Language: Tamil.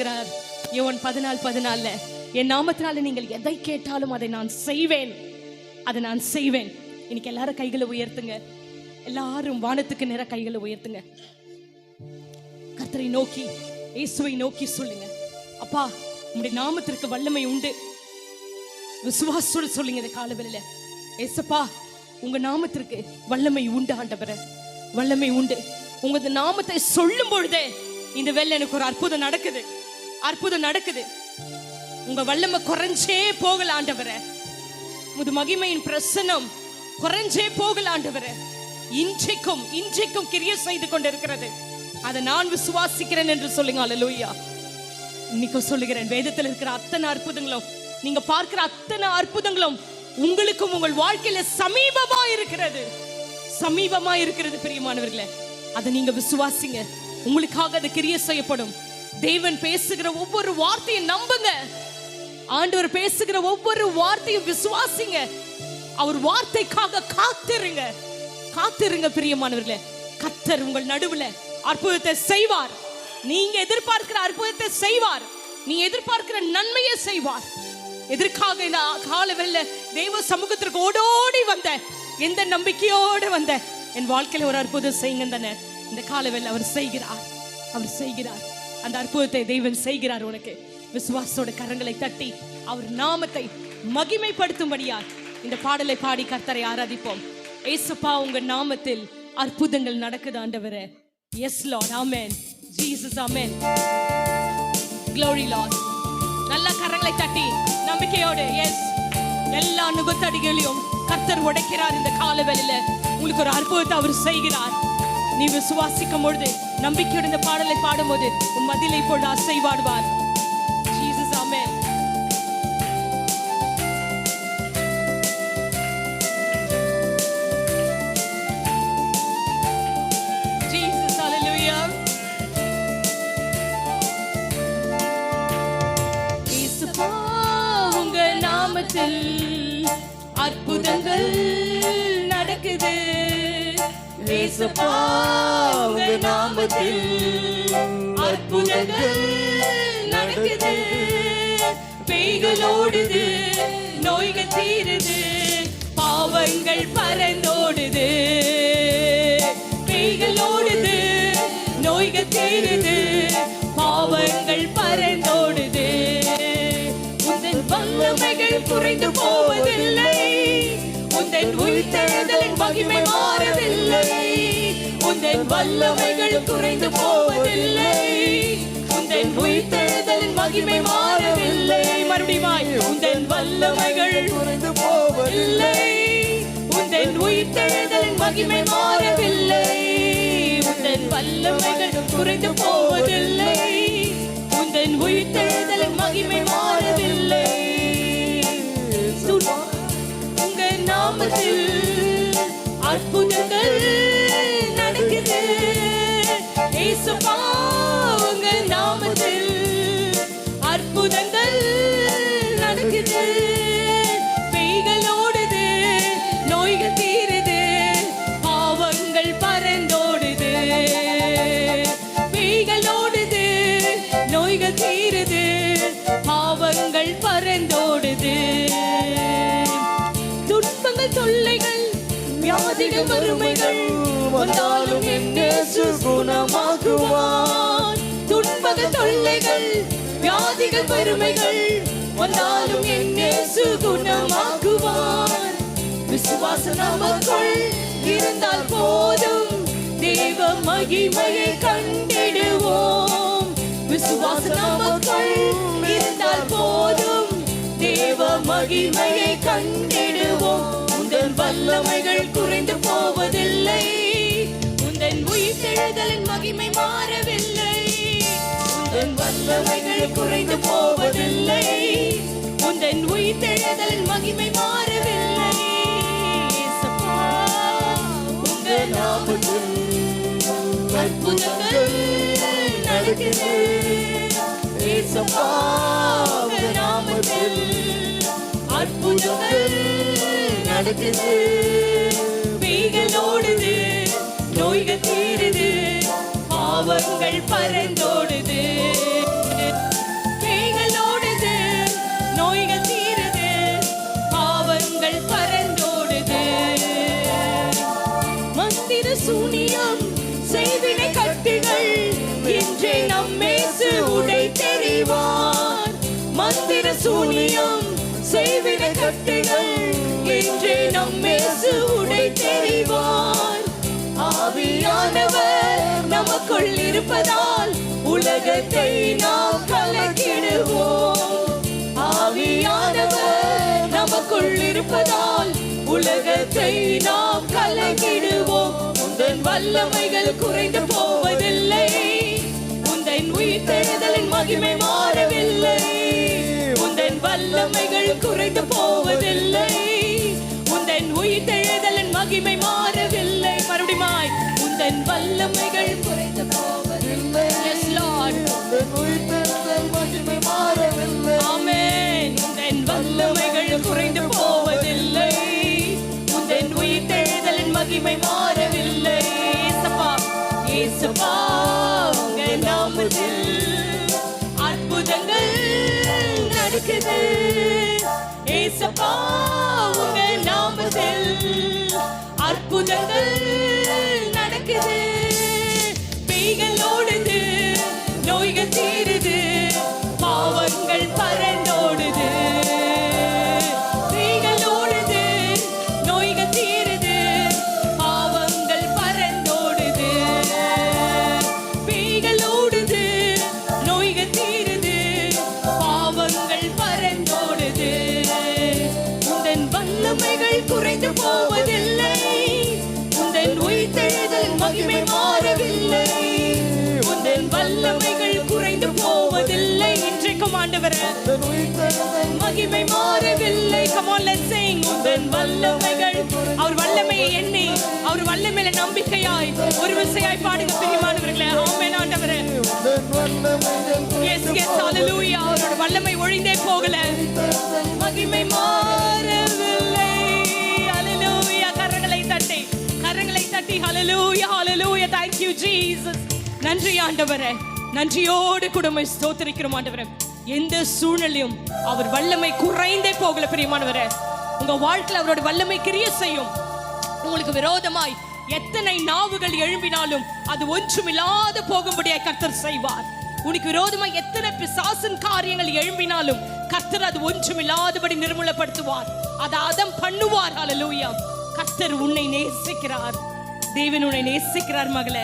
சொல்லுகிறார். யோன் பதினாலு பதினால என் நாமத்தினால நீங்கள் எதை கேட்டாலும் அதை நான் செய்வேன். அதை நான் செய்வேன். இன்னைக்கு எல்லாரும் கைகளை உயர்த்துங்க. எல்லாரும் வானத்துக்கு நேர கைகளை உயர்த்துங்க. கத்தரை நோக்கி இயேசுவை நோக்கி சொல்லுங்க. அப்பா உங்களுடைய நாமத்திற்கு வல்லமை உண்டு. விசுவாசோடு சொல்லுங்க இந்த காலவெளியில. ஏசப்பா உங்க நாமத்திற்கு வல்லமை உண்டு ஆண்டவர. வல்லமை உண்டு. உங்களது நாமத்தை சொல்லும் பொழுதே இந்த வெள்ள எனக்கு ஒரு அற்புதம் நடக்குது. அற்புதம் நடக்குது. உங்க வல்லமை குறைஞ்சே போகல ஆண்டவரே. முது மகிமையின் பிரசனம் குறைஞ்சே போகல ஆண்டவரே. இன்றைக்கும் இன்றைக்கும் கிரிய செய்து கொண்டிருக்கிறது. அதை நான் விசுவாசிக்கிறேன் என்று சொல்லுங்க அலலூயா இன்னைக்கு சொல்லுகிறேன் வேதத்தில் இருக்கிற அத்தனை அற்புதங்களும் நீங்க பார்க்கிற அத்தனை அற்புதங்களும் உங்களுக்கும் உங்கள் வாழ்க்கையில சமீபமா இருக்கிறது. சமீபமா இருக்கிறது பிரியமானவர்களே. அதை நீங்க விசுவாசிங்க. உங்களுக்காக அது கிரிய செய்யப்படும். தேவன் பேசுகிற ஒவ்வொரு வார்த்தையும் நம்புங்க. ஆண்டவர் பேசுகிற ஒவ்வொரு வார்த்தையும் விசுவாசிங்க. அவர் வார்த்தைக்காக காத்திருங்க. காத்திருங்க பிரியமானவர்களே. கத்தர் உங்கள் நடுவுல அற்புதத்தை செய்வார். நீங்க எதிர்பார்க்கிற அற்புதத்தை செய்வார். நீ எதிர்பார்க்கிற நன்மையை செய்வார். எதற்காக இந்த காலவெல்ல தெய்வ சமூகத்திற்கு ஓடோடி வந்த? எந்த நம்பிக்கையோடு வந்த? என் வாழ்க்கையில ஒரு அற்புதம் செய்யுங்க தானே இந்த காலவெல்ல அவர் செய்கிறார். அவர் செய்கிறார். அந்த அற்புதத்தை தெய்வன் செய்கிறார் உனக்கு. விசுவாசோட கரங்களை தட்டி அவர் நாமத்தை மகிமைப்படுத்தும்படியார் இந்த பாடலை பாடி கர்த்தரை ஆராதிப்போம். ஏசப்பா உங்க நாமத்தில் அற்புதங்கள் நடக்குது ஆண்டவரே. Yes Lord amen Jesus amen glory Lord நல்ல கரங்களை தட்டி நம்பிக்கையோடு எஸ் எல்லா நுகத்தடிகளையும் கர்த்தர் உடைக்கிறார் இந்த காலவெளியில. உங்களுக்கு ஒரு அற்புதத்தை அவர் செய்கிறார். நீ விசுவாசிக்கும் பொழுது நம்பிக்கையோட இந்த பாடலை பாடும்போது உன் மதிலை போடு அசைவாடுவார். Jesus amen Jesus, hallelujah. இயேசுப்பா, உங்க நாமத்தில் அற்புதங்கள். இயேசுப்பா, உங்க நாமத்தில். அற்புதங்கள் நடக்குது. பேய்கள் நோய்கள் தீருது. பாவங்கள் பறந்தோடுது. பேய்கள் நோய்கள் தீருது. பாவங்கள் பறந்தோடுது. உந்தன் வல்லமைகள் குறைந்து போவதில்லை. உந்தன் உயிர்த்தெழுதலின் மகிமை மாறவில்லை உந்தன் வல்லமைகள் குறைந்து போவதில்லை. உந்தன் உயிர்த்தெழுதலின் மகிமை மாறவில்லை. மறுபடியும் உந்தன் வல்லமைகள் குறைந்து போவதில்லை. உந்தன் உயிர்த்தெழுதலின் மகிமை மாறவில்லை. உந்தன் வல்லமைகள் குறைந்து போவதில்லை. பறந்தோடுது துன்பங்கள் தொல்லைகள் வியாதிகள் வறுமைகள் வந்தாலும் என்ன குணமாக்குவான் துன்பங்கள் தொல்லைகள் வியாதிகள் வறுமைகள் வந்தாலும் என்ன குணமாக்குவான் விசுவாசம் நமக்குள் இருந்தால் போதும். தேவ மகிமையை கண்டிடுவோம். விசுவாசம் மகிமையை கண்டிடுவோம். உந்தன் வல்லமைகள் குறைந்து போவதில்லை. உந்தன் உயிர்த்தெழுதலின் மகிமை மாறவில்லை. உந்தன் வல்லமைகள் குறைந்து போவதில்லை. உந்தன் உயிர்த்தெழுதலின் மகிமை மாறவில்லை. இயேசப்பா, உங்க நாமத்தில் அற்புதங்கள் நடக்குது. நடக்குது வீகள் ஓடுது நோய்கள் தீருது பாவங்கள் பறந்தோடுது. சூனியம் செய்தினை கட்டிகள் இன்றே நம்மேசு உடை தெரிவார். மந்திர சூனியம் செய்வினை கட்டுகள் நம்மேசு உடை தெரிவார் ஆவியானவர் நமக்குள் இருப்பதால் உலகத்தை நாம் கலக்கிடுவோம். ஆவியானவர் நமக்குள் இருப்பதால் உலகத்தை நாம் கலக்கிடுவோம். உந்தன் வல்லமைகள் குறைந்து போவதில்லை. உந்தன் உயிர்த்தெழுதலின் மகிமை மாறவில்லை. உந்தன் வல்லமைகள் குறைந்து போவதில்லை. செய்த உயிர்த்தெழுதலின் மகிமை மாறவில்லை. மறுபடியுமாய் உந்தன் வல்லமைகள் குறைந்து போவதில்லை. Yes, Lord. மகிமை மாறவில்லை ஆமேன். உந்தன் வல்லமைகள் குறைந்து போவதில்லை. உந்தன் உயிர் உயிர்த்தெழுதலின் மகிமை மாறவில்லை. ஏசப்பா ஏசப்பா நாமத்தில் அற்புதங்கள் நடக்குது. ஏசப்பா உங்க நாமத்தில் அற்புதங்கள் நடக்குது. ஆண்டவரே மகிமை மாறவில்லை. Come on let's உந்தன் வல்லமைகள். அவர் வல்லமையை எண்ணி அவர் வல்லமையில நம்பிக்கையாய் ஒரு விசையாய் பாடுங்க பிரியமானவர்களே ஆமென் ஆண்டவரே. எஸ் எஸ் ஹalleluya அவரோட வல்லமை ஒழிந்தே போகல. மகிமை மாறவில்லை. ஹalleluya கரங்களை தட்டி கரங்களை தட்டி. ஹalleluya ஹalleluya thank you jesus. நன்றி ஆண்டவரே. நன்றியோடு குடும்பம் ஸ்தோத்திரிக்கிறோம் ஆண்டவரே. எந்த சூழ்நிலையும் அவர் வல்லமை குறைந்தே போகல பிரியமானவரே. உங்க வாழ்க்கையில அவரோட வல்லமை கிரிய செய்யும். உங்களுக்கு விரோதமாய் எத்தனை நாவுகள் எழும்பினாலும் அது ஒன்றுமில்லாத போகும்படியாய் கர்த்தர் செய்வார். உனக்கு விரோதமாய் எத்தனை பிசாசின் காரியங்கள் எழும்பினாலும் கர்த்தர் அது ஒன்றுமில்லாதபடி நிர்மூலப்படுத்துவார். அதை அதம் பண்ணுவார். அலலூயா கர்த்தர் உன்னை நேசிக்கிறார். தேவன் உன்னை நேசிக்கிறார் மகளே.